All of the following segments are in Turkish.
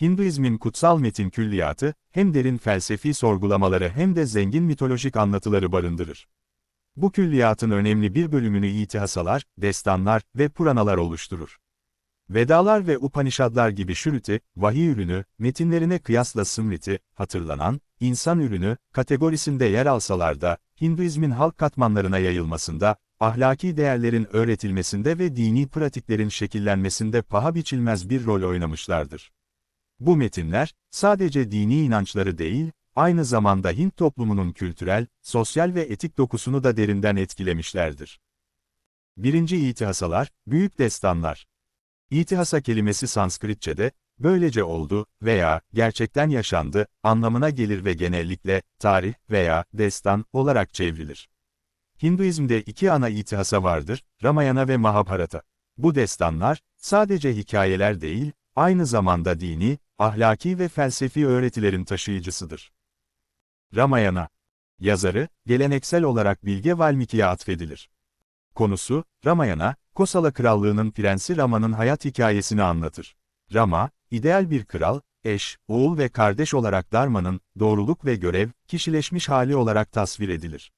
Hinduizmin kutsal metin külliyatı, hem derin felsefi sorgulamaları hem de zengin mitolojik anlatıları barındırır. Bu külliyatın önemli bir bölümünü itihasalar, destanlar ve puranalar oluşturur. Vedalar ve Upanishadlar gibi Shruti, vahiy ürünü, metinlerine kıyasla Smriti, hatırlanan, insan ürünü, kategorisinde yer alsalar da, Hinduizmin halk katmanlarına yayılmasında, ahlaki değerlerin öğretilmesinde ve dini pratiklerin şekillenmesinde paha biçilmez bir rol oynamışlardır. Bu metinler, sadece dini inançları değil, aynı zamanda Hint toplumunun kültürel, sosyal ve etik dokusunu da derinden etkilemişlerdir. Birinci itihasalar, büyük destanlar. İtihasa kelimesi Sanskritçe'de, böylece oldu veya gerçekten yaşandı anlamına gelir ve genellikle tarih veya destan olarak çevrilir. Hinduizmde iki ana itihasa vardır, Ramayana ve Mahabharata. Bu destanlar, sadece hikayeler değil, aynı zamanda dini, ahlaki ve felsefi öğretilerin taşıyıcısıdır. Ramayana Yazarı, geleneksel olarak Bilge Valmiki'ye atfedilir. Konusu, Ramayana, Kosala Krallığı'nın prensi Rama'nın hayat hikayesini anlatır. Rama, ideal bir kral, eş, oğul ve kardeş olarak Dharma'nın, doğruluk ve görev, kişileşmiş hali olarak tasvir edilir.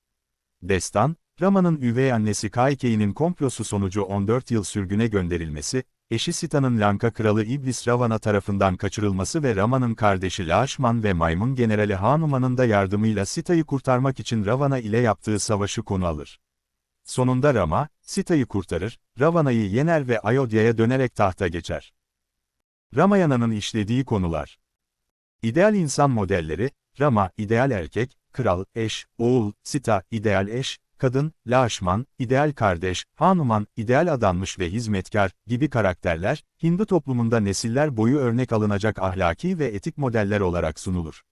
Destan, Rama'nın üvey annesi Kaikeyi'nin komplosu sonucu 14 yıl sürgüne gönderilmesi, eşi Sita'nın Lanka kralı İblis Ravana tarafından kaçırılması ve Rama'nın kardeşi Lashman ve maymun generali Hanuman'ın da yardımıyla Sita'yı kurtarmak için Ravana ile yaptığı savaşı konu alır. Sonunda Rama, Sita'yı kurtarır, Ravana'yı yener ve Ayodhya'ya dönerek tahta geçer. Ramayana'nın işlediği konular İdeal insan modelleri, Rama, ideal erkek, kral, eş, oğul, Sita, ideal eş, kadın,Laşman, ideal kardeş, Hanuman, ideal adanmış ve hizmetkar gibi karakterler, Hindu toplumunda nesiller boyu örnek alınacak ahlaki ve etik modeller olarak sunulur.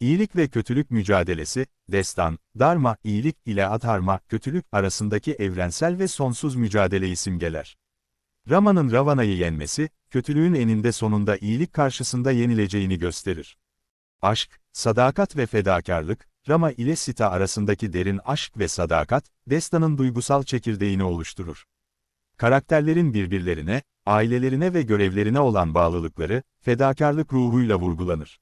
İyilik ve kötülük mücadelesi, destan, dharma, iyilik ile adharma, kötülük arasındaki evrensel ve sonsuz mücadeleyi simgeler. Rama'nın Ravana'yı yenmesi, kötülüğün eninde sonunda iyilik karşısında yenileceğini gösterir. Aşk, sadakat ve fedakarlık, Rama ile Sita arasındaki derin aşk ve sadakat, destanın duygusal çekirdeğini oluşturur. Karakterlerin birbirlerine, ailelerine ve görevlerine olan bağlılıkları, fedakarlık ruhuyla vurgulanır.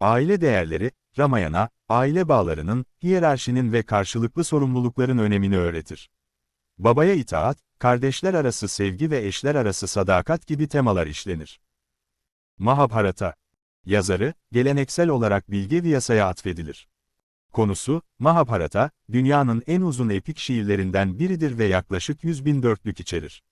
Aile değerleri, Ramayana, aile bağlarının, hiyerarşinin ve karşılıklı sorumlulukların önemini öğretir. Babaya itaat, kardeşler arası sevgi ve eşler arası sadakat gibi temalar işlenir. Mahabharata Yazarı, geleneksel olarak Bilge Vyasa'ya atfedilir. Konusu, Mahabharata, dünyanın en uzun epik şiirlerinden biridir ve yaklaşık 100 bin dörtlük içerir.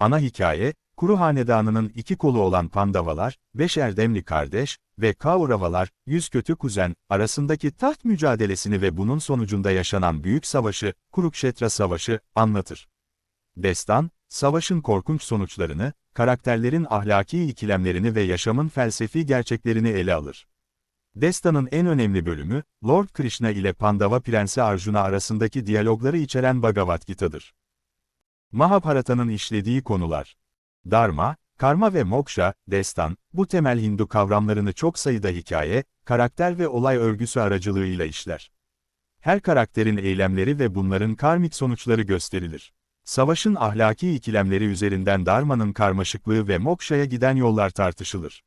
Ana hikaye, Kuru Hanedanı'nın iki kolu olan Pandavalar, beş erdemli kardeş ve Kauravalar, yüz kötü kuzen, arasındaki taht mücadelesini ve bunun sonucunda yaşanan büyük savaşı, Kurukşetra Savaşı, anlatır. Destan, savaşın korkunç sonuçlarını, karakterlerin ahlaki ikilemlerini ve yaşamın felsefi gerçeklerini ele alır. Destanın en önemli bölümü, Lord Krishna ile Pandava Prensi Arjuna arasındaki diyalogları içeren Bhagavad Gita'dır. Mahabharata'nın işlediği konular Dharma, karma ve moksha, destan, bu temel Hindu kavramlarını çok sayıda hikaye, karakter ve olay örgüsü aracılığıyla işler. Her karakterin eylemleri ve bunların karmik sonuçları gösterilir. Savaşın ahlaki ikilemleri üzerinden Dharma'nın karmaşıklığı ve mokshaya giden yollar tartışılır.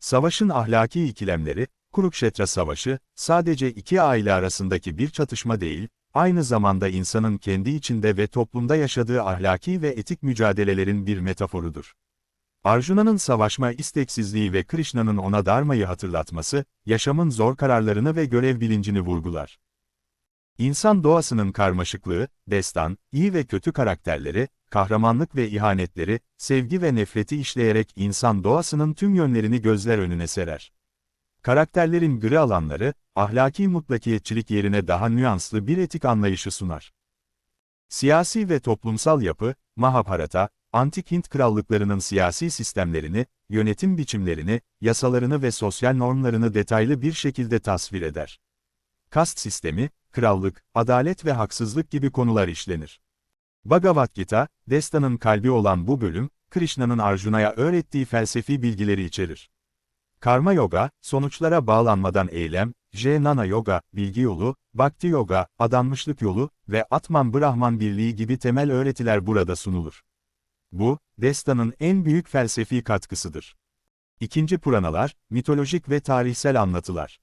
Savaşın ahlaki ikilemleri, Kurukşetra Savaşı, sadece iki aile arasındaki bir çatışma değil, aynı zamanda insanın kendi içinde ve toplumda yaşadığı ahlaki ve etik mücadelelerin bir metaforudur. Arjuna'nın savaşma isteksizliği ve Krishna'nın ona Dharma'yı hatırlatması, yaşamın zor kararlarını ve görev bilincini vurgular. İnsan doğasının karmaşıklığı, destan, iyi ve kötü karakterleri, kahramanlık ve ihanetleri, sevgi ve nefreti işleyerek insan doğasının tüm yönlerini gözler önüne serer. Karakterlerin gri alanları, ahlaki mutlakiyetçilik yerine daha nüanslı bir etik anlayışı sunar. Siyasi ve toplumsal yapı, Mahabharata, Antik Hint krallıklarının siyasi sistemlerini, yönetim biçimlerini, yasalarını ve sosyal normlarını detaylı bir şekilde tasvir eder. Kast sistemi, krallık, adalet ve haksızlık gibi konular işlenir. Bhagavad Gita, destanın kalbi olan bu bölüm, Krishna'nın Arjuna'ya öğrettiği felsefi bilgileri içerir. Karma Yoga, sonuçlara bağlanmadan eylem, Jnana Yoga, bilgi yolu, Bhakti Yoga, adanmışlık yolu ve Atman Brahman birliği gibi temel öğretiler burada sunulur. Bu, destanın en büyük felsefi katkısıdır. İkinci Puranalar, mitolojik ve tarihsel anlatılar.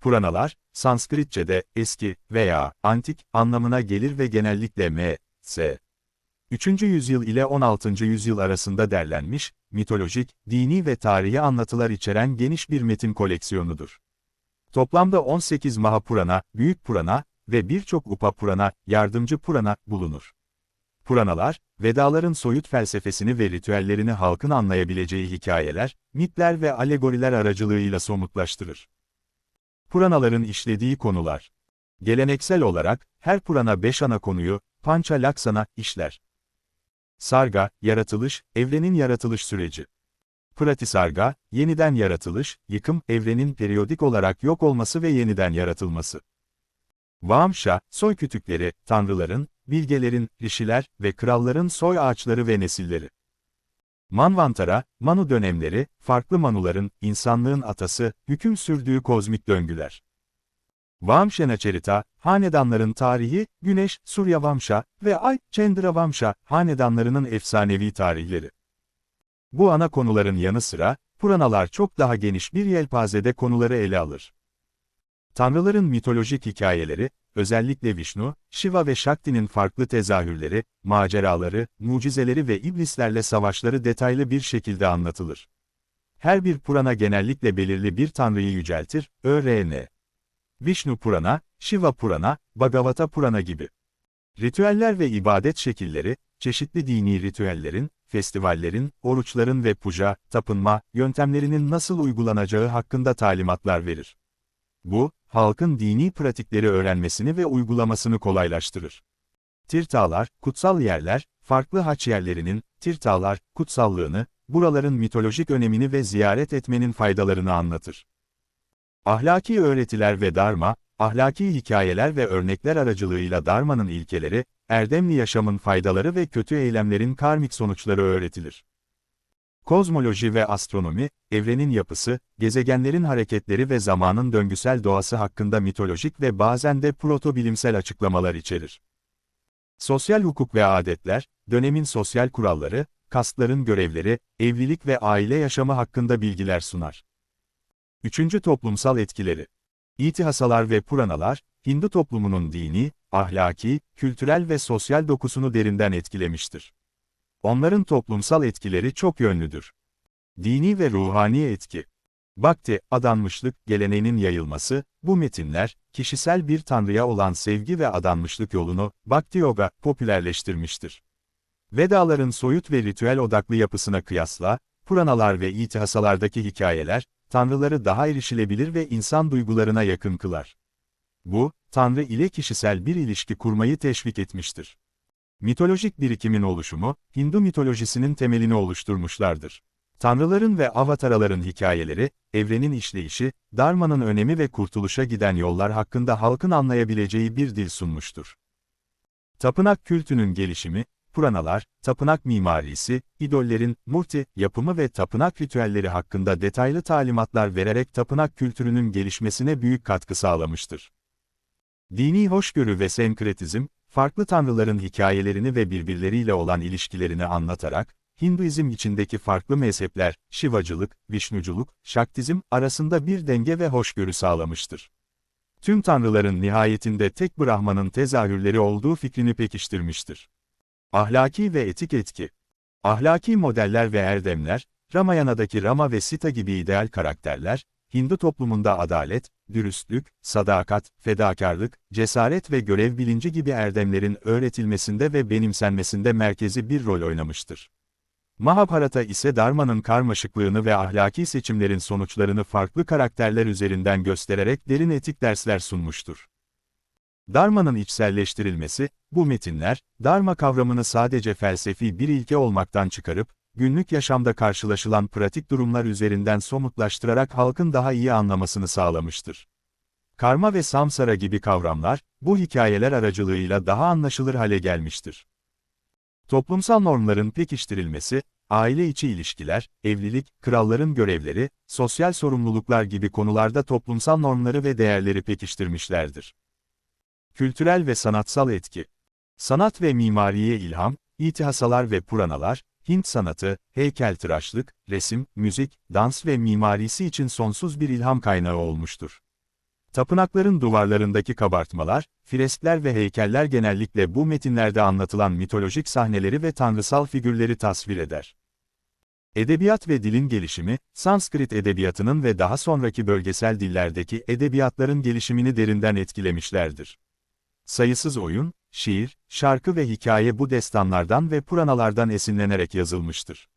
Puranalar, Sanskritçe'de eski veya antik anlamına gelir ve genellikle M, S. 3. yüzyıl ile 16. yüzyıl arasında derlenmiş, mitolojik, dini ve tarihi anlatılar içeren geniş bir metin koleksiyonudur. Toplamda 18 Mahapurana, Büyük Purana ve birçok Upapurana, Yardımcı Purana bulunur. Puranalar, Vedaların soyut felsefesini ve ritüellerini halkın anlayabileceği hikayeler, mitler ve alegoriler aracılığıyla somutlaştırır. Puranaların işlediği konular. Geleneksel olarak, her Purana beş ana konuyu, Pancha Laksana, işler. Sarga, yaratılış, evrenin yaratılış süreci. Pratisarga, yeniden yaratılış, yıkım, evrenin periyodik olarak yok olması ve yeniden yaratılması. Vamşa, soy kütükleri, tanrıların, bilgelerin, rişiler ve kralların soy ağaçları ve nesilleri. Manvantara, Manu dönemleri, farklı Manuların, insanlığın atası, hüküm sürdüğü kozmik döngüler. Vamşenaçerita, hanedanların tarihi, Güneş, Surya Vamşa ve Ay, Cendra Vamşa, hanedanlarının efsanevi tarihleri. Bu ana konuların yanı sıra, Puranalar çok daha geniş bir yelpazede konuları ele alır. Tanrıların mitolojik hikayeleri, özellikle Vishnu, Shiva ve Shakti'nin farklı tezahürleri, maceraları, mucizeleri ve iblislerle savaşları detaylı bir şekilde anlatılır. Her bir Purana genellikle belirli bir tanrıyı yüceltir, ÖRN. Vishnu Purana, Shiva Purana, Bhagavata Purana gibi. Ritüeller ve ibadet şekilleri, çeşitli dini ritüellerin, festivallerin, oruçların ve puja, tapınma, yöntemlerinin nasıl uygulanacağı hakkında talimatlar verir. Bu, halkın dini pratikleri öğrenmesini ve uygulamasını kolaylaştırır. Tirtalar, kutsal yerler, farklı haç yerlerinin, tirtalar, kutsallığını, buraların mitolojik önemini ve ziyaret etmenin faydalarını anlatır. Ahlaki öğretiler ve Dharma, ahlaki hikayeler ve örnekler aracılığıyla Dharma'nın ilkeleri, erdemli yaşamın faydaları ve kötü eylemlerin karmik sonuçları öğretilir. Kozmoloji ve astronomi, evrenin yapısı, gezegenlerin hareketleri ve zamanın döngüsel doğası hakkında mitolojik ve bazen de proto-bilimsel açıklamalar içerir. Sosyal hukuk ve adetler, dönemin sosyal kuralları, kastların görevleri, evlilik ve aile yaşamı hakkında bilgiler sunar. Üçüncü toplumsal etkileri. İtihasalar ve Puranalar, Hindu toplumunun dini, ahlaki, kültürel ve sosyal dokusunu derinden etkilemiştir. Onların toplumsal etkileri çok yönlüdür. Dini ve ruhani etki. Bhakti, adanmışlık geleneğinin yayılması, bu metinler, kişisel bir tanrıya olan sevgi ve adanmışlık yolunu, Bhakti Yoga, popülerleştirmiştir. Vedaların soyut ve ritüel odaklı yapısına kıyasla, Puranalar ve itihasalardaki hikayeler, tanrıları daha erişilebilir ve insan duygularına yakın kılar. Bu, tanrı ile kişisel bir ilişki kurmayı teşvik etmiştir. Mitolojik birikimin oluşumu, Hindu mitolojisinin temelini oluşturmuşlardır. Tanrıların ve avataraların hikayeleri, evrenin işleyişi, Dharma'nın önemi ve kurtuluşa giden yollar hakkında halkın anlayabileceği bir dil sunmuştur. Tapınak kültünün gelişimi, Puranalar, tapınak mimarisi, idollerin, murti, yapımı ve tapınak ritüelleri hakkında detaylı talimatlar vererek tapınak kültürünün gelişmesine büyük katkı sağlamıştır. Dini hoşgörü ve senkretizm, farklı tanrıların hikayelerini ve birbirleriyle olan ilişkilerini anlatarak, Hinduizm içindeki farklı mezhepler, Şivacılık, Vişnuculuk, Şaktizm arasında bir denge ve hoşgörü sağlamıştır. Tüm tanrıların nihayetinde tek Brahman'ın tezahürleri olduğu fikrini pekiştirmiştir. Ahlaki ve etik etki Ahlaki modeller ve erdemler, Ramayana'daki Rama ve Sita gibi ideal karakterler, Hindu toplumunda adalet, dürüstlük, sadakat, fedakarlık, cesaret ve görev bilinci gibi erdemlerin öğretilmesinde ve benimsenmesinde merkezi bir rol oynamıştır. Mahabharata ise Dharma'nın karmaşıklığını ve ahlaki seçimlerin sonuçlarını farklı karakterler üzerinden göstererek derin etik dersler sunmuştur. Dharma'nın içselleştirilmesi, bu metinler, Dharma kavramını sadece felsefi bir ilke olmaktan çıkarıp, günlük yaşamda karşılaşılan pratik durumlar üzerinden somutlaştırarak halkın daha iyi anlamasını sağlamıştır. Karma ve samsara gibi kavramlar, bu hikayeler aracılığıyla daha anlaşılır hale gelmiştir. Toplumsal normların pekiştirilmesi, aile içi ilişkiler, evlilik, kralların görevleri, sosyal sorumluluklar gibi konularda toplumsal normları ve değerleri pekiştirmişlerdir. Kültürel ve sanatsal etki Sanat ve mimariye ilham, İtihasalar ve Puranalar, Hint sanatı, heykeltıraşlık, resim, müzik, dans ve mimarisi için sonsuz bir ilham kaynağı olmuştur. Tapınakların duvarlarındaki kabartmalar, freskler ve heykeller genellikle bu metinlerde anlatılan mitolojik sahneleri ve tanrısal figürleri tasvir eder. Edebiyat ve dilin gelişimi, Sanskrit edebiyatının ve daha sonraki bölgesel dillerdeki edebiyatların gelişimini derinden etkilemişlerdir. Sayısız oyun, şiir, şarkı ve hikaye bu destanlardan ve puranalardan esinlenerek yazılmıştır.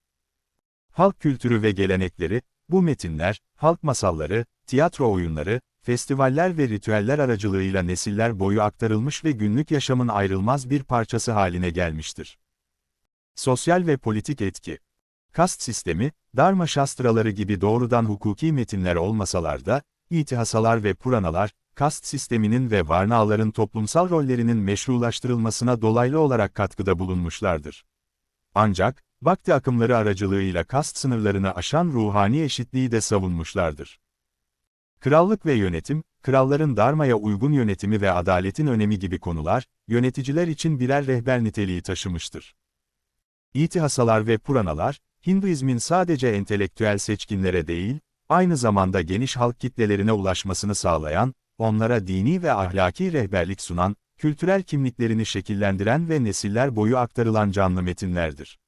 Halk kültürü ve gelenekleri, bu metinler, halk masalları, tiyatro oyunları, festivaller ve ritüeller aracılığıyla nesiller boyu aktarılmış ve günlük yaşamın ayrılmaz bir parçası haline gelmiştir. Sosyal ve politik etki Kast sistemi, Dharma şastraları gibi doğrudan hukuki metinler olmasalar da, itihasalar ve puranalar, kast sisteminin ve varnaların toplumsal rollerinin meşrulaştırılmasına dolaylı olarak katkıda bulunmuşlardır. Ancak, Bakti akımları aracılığıyla kast sınırlarını aşan ruhani eşitliği de savunmuşlardır. Krallık ve yönetim, kralların darmaya uygun yönetimi ve adaletin önemi gibi konular, yöneticiler için birer rehber niteliği taşımıştır. İtihasalar ve Puranalar, Hinduizmin sadece entelektüel seçkinlere değil, aynı zamanda geniş halk kitlelerine ulaşmasını sağlayan, onlara dini ve ahlaki rehberlik sunan, kültürel kimliklerini şekillendiren ve nesiller boyu aktarılan canlı metinlerdir.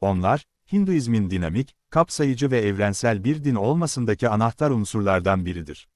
Onlar, Hinduizmin dinamik, kapsayıcı ve evrensel bir din olmasındaki anahtar unsurlardan biridir.